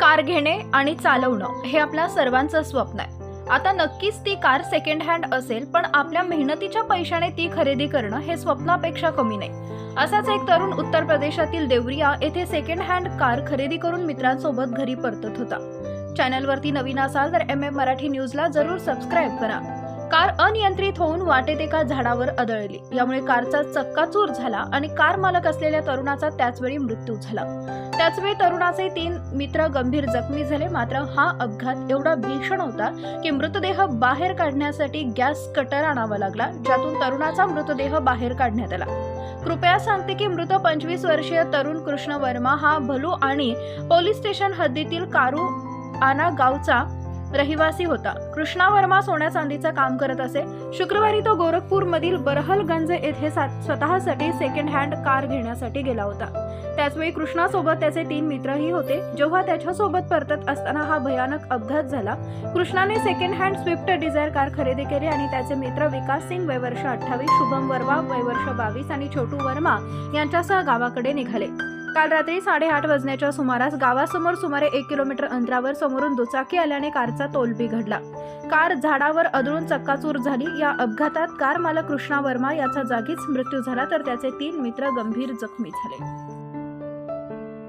Car घेणे आणि चालवणं हे आपल्या सर्वांचं स्वप्न आहे. आता नक्कीच ती कार सेकंड हँड असेल पण आपल्या मेहनतीच्या पैशाने ती खरेदी करणं हे स्वप्नापेक्षा कमी नाही. असाच एक तरुण उत्तर प्रदेशातील देवरिया येथे सेकंड हँड कार खरेदी करून मित्रांसोबत घरी परतत होता. चॅनलवरती नवीन असाल तर एम एम मराठी न्यूजला जरूर सबस्क्राईब करा. कार अनियंत्रित होऊन वाटेत एका झाडावर आदळली. यामुळे कारचा चक्काचूर झाला आणि कार मालक असलेल्या तरुणाचा त्याचवेळी मृत्यू झाला. त्याचवेळी तरुणाचे तीन मित्र गंभीर जखमी झाले. मात्र हा अपघात एवढा भीषण होता की मृतदेह बाहेर काढण्यासाठी गॅस कटर आणावा लागला ज्यातून तरुणाचा मृतदेह बाहेर काढण्यात आला. कृपया सांगते की मृत पंचवीस वर्षीय तरुण कृष्ण वर्मा हा भलू आणि पोलीस स्टेशन हद्दीतील कारू आना गावचा रहिवासी होता. कृष्णा वर्मा सोन्या चांदीचं काम करत असे. शुक्रवारी तो गोरखपूरमधील बरहलगंज येथे स्वतःसाठी सेकंड हँड कार घेण्यासाठी गेला होता. त्याचवेळी कृष्णासोबत त्याचे तीन मित्रही होते. जेव्हा त्याच्यासोबत परतत असताना हा भयानक अपघात झाला कृष्णाने second hand Swift Dzire car खरेदी केली आणि त्याचे मित्र विकास सिंग वय वर्ष अठ्ठावीस शुभम वर्मा वय वर्ष बावीस आणि छोटू वर्मा यांच्यासह गावाकडे निघाले. काल रात्री साडेआठ वाजण्याच्या सुमारास गावासमोर सुमारे एक किलोमीटर अंतरावर समोरून दुचाकी आल्याने कारचा तोल बिघडला. कार झाडावर अदळून चक्काचूर झाली. या अपघातात कार मालक कृष्णा वर्मा याचा जागीच मृत्यू झाला तर त्याचे तीन मित्र गंभीर जखमी झाले.